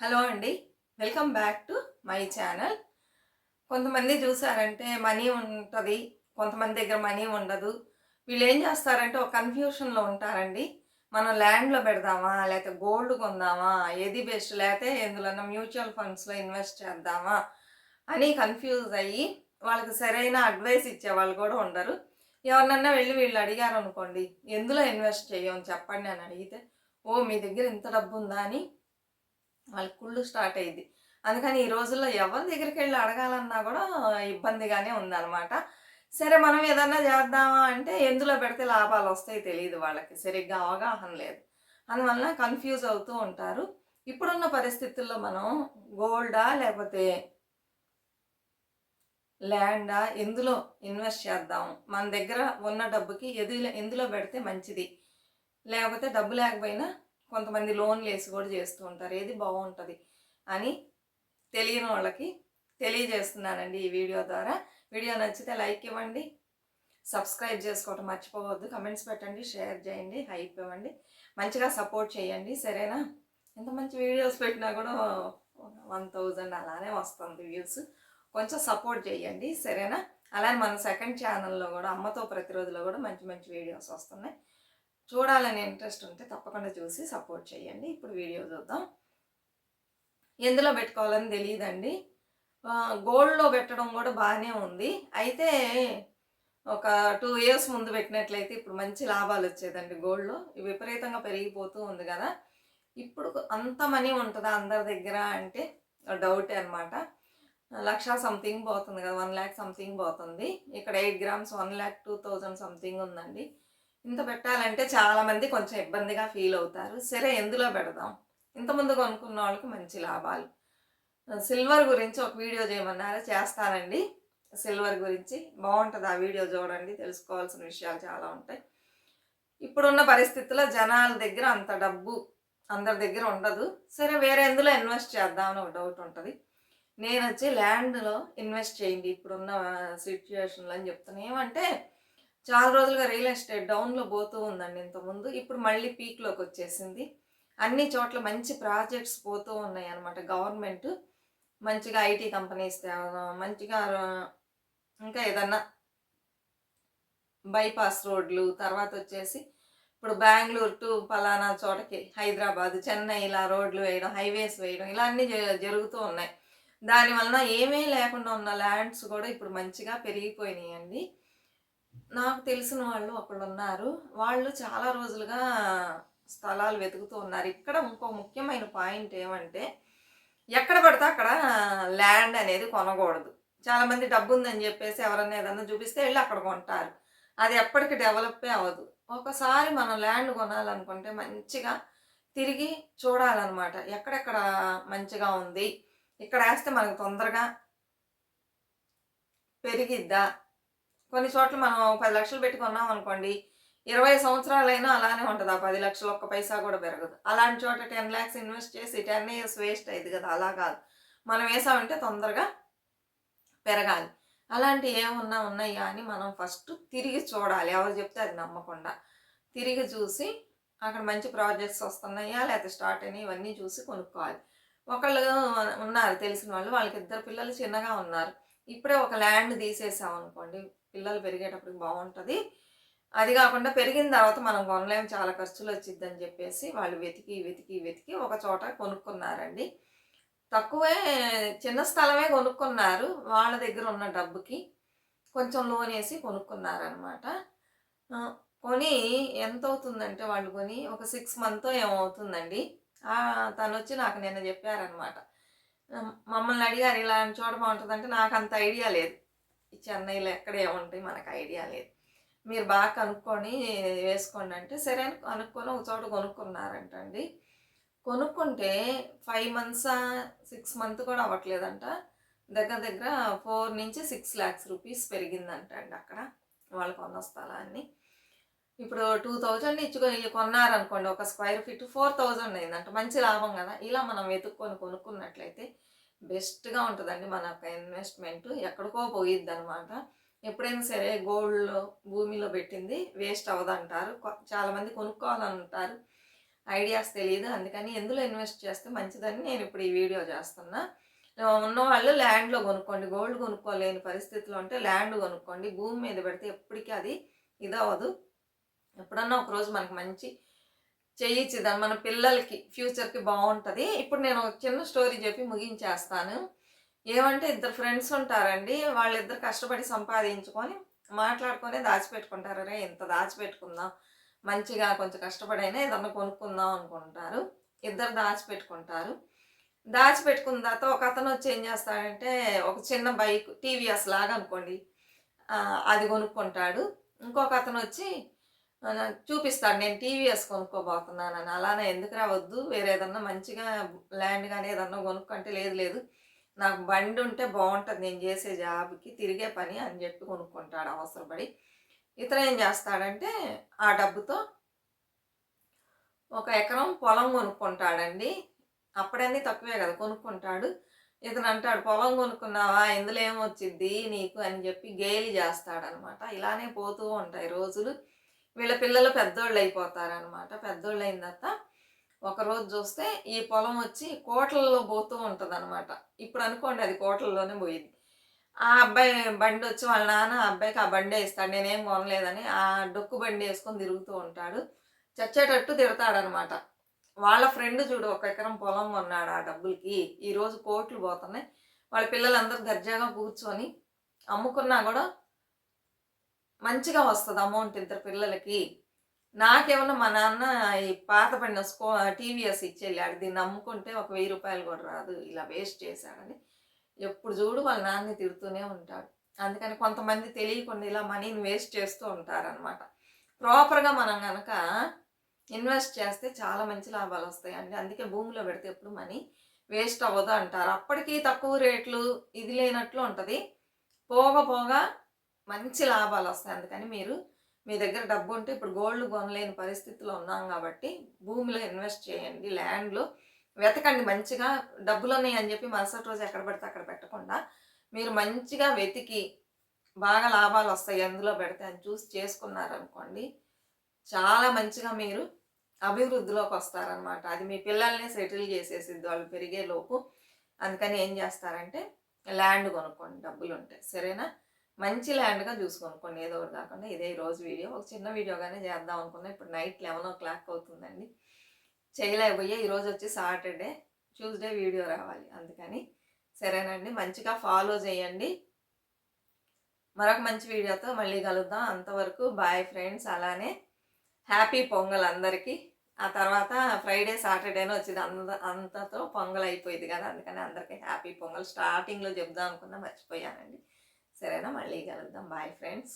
Hello అండి. Welcome back to my channel. కొంతమంది చూసారంటే మనీ ఉంటుంది కొంతమంది దగ్గర మనీ ఉండదు. వీళ్ళు ఏం చేస్తారంటే ఒక కన్ఫ్యూషన్లో ఉంటారండి. మనం ల్యాండ్లో పెడదామా లేకపోతే గోల్డ్ కొందామా ఏది బెస్ట్ లేకపోతే ఎందులో మ్యూచువల్ ఫండ్స్లో ఇన్వెస్ట్ చేద్దామా అని కన్ఫ్యూజ్ అయ్యి వాళ్ళకి సరైన అడ్వైస్ ఇచ్చే వాళ్ళు కూడా ఉండరు. ఎవరినన్నా వెళ్ళి వీళ్ళు అడిగారు అనుకోండి ఎందులో ఇన్వెస్ట్ చేయమని చెప్పండి అని అడిగితే ఓ మీ దగ్గర ఇంత డబ్బు ఉందా? అని వాళ్ళకి కుళ్ళు స్టార్ట్ అయ్యింది అందుకని ఈ రోజుల్లో ఎవరి దగ్గరికి వెళ్ళి అడగాలన్నా కూడా ఇబ్బందిగానే ఉందన్నమాట. సరే మనం ఏదన్నా చేద్దామా అంటే ఎందులో పెడితే లాభాలు వస్తాయి తెలియదు వాళ్ళకి. సరిగ్గా అవగాహన లేదు. అందువలన కన్ఫ్యూజ్ అవుతూ ఉంటారు. ఇప్పుడున్న పరిస్థితుల్లో మనం గోల్డా లేకపోతే ల్యాండా ఎందులో ఇన్వెస్ట్ చేద్దాం? మన దగ్గర ఉన్న డబ్బుకి ఎది ఎందులో పెడితే మంచిది? లేకపోతే డబ్బు లేకపోయినా కొంతమంది లోన్లు వేసి కూడా చేస్తూ ఉంటారు. ఏది బాగుంటుంది అని తెలియని వాళ్ళకి తెలియజేస్తున్నానండి ఈ వీడియో ద్వారా. వీడియో నచ్చితే లైక్ ఇవ్వండి. సబ్స్క్రైబ్ చేసుకోవటం మర్చిపోవద్దు. కమెంట్స్ పెట్టండి షేర్ చేయండి హైప్ ఇవ్వండి. మంచిగా సపోర్ట్ చేయండి. సరేనా? ఎంత మంచి వీడియోస్ పెట్టినా కూడా వన్ థౌజండ్ అలానే వస్తుంది వ్యూస్. కొంచెం సపోర్ట్ చేయండి. సరేనా? అలానే మన సెకండ్ ఛానల్లో కూడా అమ్మతో ప్రతిరోజులో కూడా మంచి మంచి వీడియోస్ వస్తున్నాయి. చూడాలని ఇంట్రెస్ట్ ఉంటే తప్పకుండా చూసి సపోర్ట్ చేయండి. ఇప్పుడు వీడియో చూద్దాం. ఎందులో పెట్టుకోవాలని తెలియదండి గోల్డ్లో పెట్టడం కూడా బాగానే ఉంది. అయితే ఒక టూ ఇయర్స్ ముందు పెట్టినట్లయితే ఇప్పుడు మంచి లాభాలు వచ్చేదండి గోల్డ్లో. విపరీతంగా పెరిగిపోతూ ఉంది కదా. ఇప్పుడు అంత మనీ ఉంటుందా అందరి దగ్గర అంటే డౌట్ అనమాట లక్ష సంథింగ్ పోతుంది కదా వన్ ల్యాక్ సంథింగ్ పోతుంది. ఇక్కడ eight grams one lakh two thousand something ఉందండి. ఇంత పెట్టాలంటే చాలామంది కొంచెం ఇబ్బందిగా ఫీల్ అవుతారు. సరే ఎందులో పెడదాం? ఇంతకుముందు కొనుక్కున్న వాళ్ళకి మంచి లాభాలు. సిల్వర్ గురించి ఒక వీడియో చేయమన్నారా? చేస్తానండి. సిల్వర్ గురించి. బాగుంటుంది ఆ వీడియో చూడండి తెలుసుకోవాల్సిన విషయాలు చాలా ఉంటాయి. ఇప్పుడున్న పరిస్థితుల్లో జనాల దగ్గర అంత డబ్బు అందరి దగ్గర ఉండదు. సరే వేరే ఎందులో ఇన్వెస్ట్ చేద్దామని ఒక డౌట్ ఉంటుంది. నేను వచ్చి ల్యాండ్లో ఇన్వెస్ట్ చేయండి. ఇప్పుడున్న సిచ్యువేషన్లో అని చెప్తాను ఏమంటే చాలా రోజులుగా రియల్ ఎస్టేట్ డౌన్లో పోతూ ఉందండి ఇంతకుముందు ఇప్పుడు మళ్ళీ పీక్లోకి వచ్చేసింది. అన్ని చోట్ల మంచి ప్రాజెక్ట్స్ పోతూ ఉన్నాయి అనమాట గవర్నమెంట్ మంచిగా ఐటీ కంపెనీస్ తేవడం మంచిగా ఇంకా ఏదన్నా బైపాస్ రోడ్లు తర్వాత వచ్చేసి ఇప్పుడు బెంగళూరు టు ఫలానా చోటకి హైదరాబాద్ చెన్నై ఇలా రోడ్లు వేయడం హైవేస్ వేయడం ఇలా అన్నీ జరుగుతూ ఉన్నాయి. దానివలన ఏమీ లేకుండా ఉన్న ల్యాండ్స్ కూడా ఇప్పుడు మంచిగా పెరిగిపోయినాయండి. నాకు తెలిసిన వాళ్ళు ఒకళ్ళు ఉన్నారు. వాళ్ళు చాలా రోజులుగా స్థలాలు వెతుకుతూ ఉన్నారు. ఇక్కడ ఇంకో ముఖ్యమైన పాయింట్ ఏమంటే ఎక్కడ పడితే అక్కడ ల్యాండ్ అనేది కొనకూడదు. చాలామంది డబ్బు ఉందని చెప్పేసి ఎవరన్నా ఏదన్నా చూపిస్తే వెళ్ళి అక్కడ కొంటారు. అది ఎప్పటికి డెవలపే అవ్వదు. ఒకసారి మనం ల్యాండ్ కొనాలనుకుంటే మంచిగా తిరిగి చూడాలన్నమాట. ఎక్కడెక్కడ మంచిగా ఉంది? ఇక్కడ వేస్తే మనకు తొందరగా పెరిగిద్దా? కొన్ని చోట్ల మనం పది లక్షలు పెట్టి కొన్నాం అనుకోండి ఇరవై సంవత్సరాలైనా అలానే ఉంటుంది. ఆ పది లక్షలు ఒక్క పైసా కూడా పెరగదు. అలాంటి చోట టెన్ ల్యాక్స్ ఇన్వెస్ట్ చేసి టెన్ ఇయర్స్ వేస్ట్ అయ్యింది కదా అలా కాదు. మనం వేసామంటే తొందరగా పెరగాలి. అలాంటి ఏమున్నా ఉన్నాయా అని మనం ఫస్ట్ తిరిగి చూడాలి. ఎవరు చెప్తే అది నమ్మకుండా. తిరిగి చూసి అక్కడ మంచి ప్రాజెక్ట్స్ వస్తున్నాయా లేకపోతే స్టార్ట్ అయినా ఇవన్నీ చూసి కొనుక్కోవాలి. ఒకళ్ళు ఉన్నారు తెలిసిన వాళ్ళు వాళ్ళకి ఇద్దరు పిల్లలు చిన్నగా ఉన్నారు. ఇప్పుడే ఒక ల్యాండ్ తీసేసాం అనుకోండి పిల్లలు పెరిగేటప్పటికి బాగుంటుంది. అది కాకుండా పెరిగిన తర్వాత మనం కొనలేం చాలా ఖర్చులు వచ్చిద్దని చెప్పేసి వాళ్ళు వెతికి వెతికి వెతికి ఒక చోట కొనుక్కున్నారండి. తక్కువే చిన్న స్థలమే కొనుక్కున్నారు వాళ్ళ దగ్గర ఉన్న డబ్బుకి కొంచెం లోన్ వేసి కొనుక్కున్నారనమాట కొని ఎంత అవుతుందంటే వాళ్ళు కొని ఒక సిక్స్ మంత్ ఏమవుతుందండి. తను వచ్చి నాకు నిన్న చెప్పారనమాట మమ్మల్ని అడిగారు ఇలా చోట బాగుంటుందంటే నాకు అంత ఐడియా లేదు. చెన్నైలో ఎక్కడ ఏముంటాయి మనకు ఐడియా లేదు. మీరు బాగా కనుక్కొని వేసుకోండి అంటే సరే అని కనుక్కొని ఒక చోట కొనుక్కున్నారంటండి. కొనుక్కుంటే ఫైవ్ మంత్స్ సిక్స్ మంత్ కూడా అవ్వట్లేదంట. దగ్గర దగ్గర ఫోర్ నుంచి సిక్స్ ల్యాక్స్ రూపీస్ పెరిగిందంట అండి అక్కడ. వాళ్ళు కొన్న స్థలాన్ని. ఇప్పుడు టూ థౌజండ్ ఇచ్చి కొన్నారనుకోండి ఒక స్క్వేర్ ఫీట్ ఫోర్ థౌజండ్ అయిందంట మంచి లాభం కదా? ఇలా మనం వెతుక్కొని కొనుక్కున్నట్లయితే బెస్ట్గా ఉంటుందండి మన యొక్క ఇన్వెస్ట్మెంట్ ఎక్కడికో పోయిద్ది అనమాట ఎప్పుడైనా సరే గోల్డ్లో భూమిలో పెట్టింది వేస్ట్ అవ్వదంటారు. చాలామంది కొనుక్కోవాలంటారు. ఐడియాస్ తెలియదు అందుకని ఎందులో ఇన్వెస్ట్ చేస్తే మంచిదని నేను ఇప్పుడు ఈ వీడియో చేస్తున్నా. ఉన్నవాళ్ళు ల్యాండ్లో కొనుక్కోండి గోల్డ్ కొనుక్కోలేని పరిస్థితిలో ఉంటే ల్యాండ్ కొనుక్కోండి భూమి మీద పెడితే ఎప్పటికీ అది ఇదవ్వదు. ఎప్పుడన్నా ఒకరోజు మనకి మంచి చేయించిదాన్ని మన పిల్లలకి ఫ్యూచర్కి బాగుంటుంది ఇప్పుడు నేను ఒక చిన్న స్టోరీ చెప్పి ముగించేస్తాను. ఏమంటే ఇద్దరు ఫ్రెండ్స్ ఉంటారండి. వాళ్ళిద్దరు కష్టపడి సంపాదించుకొని మాట్లాడుకొని దాచిపెట్టుకుంటారు. రే ఇంత దాచిపెట్టుకుందాం. మంచిగా కొంచెం కష్టపడైనా ఏదన్నా కొనుక్కుందాం అనుకుంటారు. ఇద్దరు దాచిపెట్టుకుంటారు. దాచిపెట్టుకున్న తర్వాత ఒక అతను వచ్చి ఏం చేస్తాడంటే ఒక చిన్న బైక్ టీవీఎస్ లాగా అనుకోండి అది కొనుక్కుంటాడు. ఇంకొక అతను వచ్చి చూపిస్తాడు. నేను టీవీఎస్ కొనుక్కోబోతున్నానని. అలానే ఎందుకు రావద్దు? వేరే ఏదన్నా మంచిగా ల్యాండ్ కానీ ఏదన్నా కొనుక్కుంటే లేదు లేదు. నాకు బండి ఉంటే బాగుంటుంది. నేను చేసే జాబ్కి తిరిగే పని అని చెప్పి కొనుక్కుంటాడు అవసరపడి. ఇతను ఏం చేస్తాడంటే ఆ డబ్బుతో ఒక ఎకరం పొలం కొనుక్కుంటాడండి. అప్పుడన్నీ తక్కువే కదా కొనుక్కుంటాడు. ఇతను అంటాడు పొలం కొనుక్కున్నావా? ఇందులో ఏమొచ్చింది నీకు? అని చెప్పి గేలి చేస్తాడనమాట. ఇలానే పోతూ ఉంటాయి రోజులు. వీళ్ళ పిల్లలు పెద్దోళ్ళు అయిపోతారనమాట పెద్దోళ్ళు అయిన తర్వాత ఒకరోజు చూస్తే ఈ పొలం వచ్చి కోటలలో పోతూ ఉంటుంది అనమాట ఇప్పుడు అనుకోండి అది కోటల్లోనే పోయింది. ఆ అబ్బాయి బండి వచ్చి వాళ్ళ నాన్న ఆ అబ్బాయికి ఆ బండి వేస్తాడు నేనేం కొనలేదని ఆ డొక్కు బండి వేసుకొని తిరుగుతూ ఉంటాడు. చచ్చేటట్టు తిడతాడనమాట. వాళ్ళ ఫ్రెండ్ చూడు ఒక ఎకరం పొలం కొన్నాడు ఆ డబ్బులకి. ఈరోజు కోట్లు పోతున్నాయి. వాళ్ళ పిల్లలందరూ దర్జాగా కూర్చొని అమ్ముకున్నా కూడా మంచిగా వస్తుంది అమౌంట్ ఇద్దరు పిల్లలకి. నాకేమన్నా మా నాన్న ఈ పాత పడిన స్కో టీవీఎస్ ఇచ్చేళ్ళాడు దీన్ని అమ్ముకుంటే ఒక వెయ్యి రూపాయలు కూడా రాదు ఇలా వేస్ట్ చేశాడని. ఎప్పుడు చూడు వాళ్ళ నాన్నని తిడుతూనే ఉంటాడు. అందుకని కొంతమంది తెలియకుండా ఇలా మనీని వేస్ట్ చేస్తూ ఉంటారనమాట ప్రాపర్గా మనం కనుక ఇన్వెస్ట్ చేస్తే చాలా మంచి లాభాలు వస్తాయండి. అందుకే భూమిలో పెడితే ఎప్పుడు మనీ వేస్ట్ అవ్వదు అంటారు. అప్పటికి తక్కువ రేట్లు ఇది లేనట్లు ఉంటుంది. పోగా పోగా మంచి లాభాలు వస్తాయి. అందుకని మీరు మీ దగ్గర డబ్బు ఉంటే ఇప్పుడు గోల్డ్ కొనలేని పరిస్థితిలో ఉన్నాం కాబట్టి భూమిలో ఇన్వెస్ట్ చేయండి. ల్యాండ్లో వెతకండి మంచిగా. డబ్బులు ఉన్నాయి అని చెప్పి మరుసటి రోజు ఎక్కడ పడితే అక్కడ పెట్టకుండా మీరు మంచిగా వెతికి బాగా లాభాలు వస్తాయి ఎందులో పెడితే అని చూసి చేసుకున్నారనుకోండి చాలా మంచిగా మీరు అభివృద్ధిలోకి వస్తారనమాట అది మీ పిల్లల్ని సెటిల్ చేసేసిద్ది. వాళ్ళు పెరిగే లోపు అందుకని ఏం చేస్తారంటే ల్యాండ్ కొనుక్కోండి. డబ్బులు ఉంటాయి సరేనా? మంచి ల్యాండ్గా చూసుకోనుకోండి ఏదో ఒకటి కాకుండా ఇదే రోజు వీడియో ఒక చిన్న వీడియోగానే చేద్దాం అనుకున్నా. ఇప్పుడు నైట్ లెవెన్ ఓ క్లాక్ అవుతుందండి. చేయలేకపోయే. ఈరోజు వచ్చి సాటర్డే ట్యూస్డే వీడియో రావాలి. అందుకని సరేనండి. మంచిగా ఫాలో చేయండి. మరొక మంచి వీడియోతో మళ్ళీ కలుద్దాం. అంతవరకు బాయ్ ఫ్రెండ్స్ అలానే హ్యాపీ పొంగల్ అందరికీ. ఆ తర్వాత ఫ్రైడే సాటర్డేనే వచ్చింది. అంత అంతతో పొంగల్ అయిపోయింది కదా. అందుకని అందరికీ హ్యాపీ పొంగల్. స్టార్టింగ్లో చెప్దాం అనుకున్నా మర్చిపోయానండి. సరేనా? మళ్ళీ కలుద్దాం. Bye friends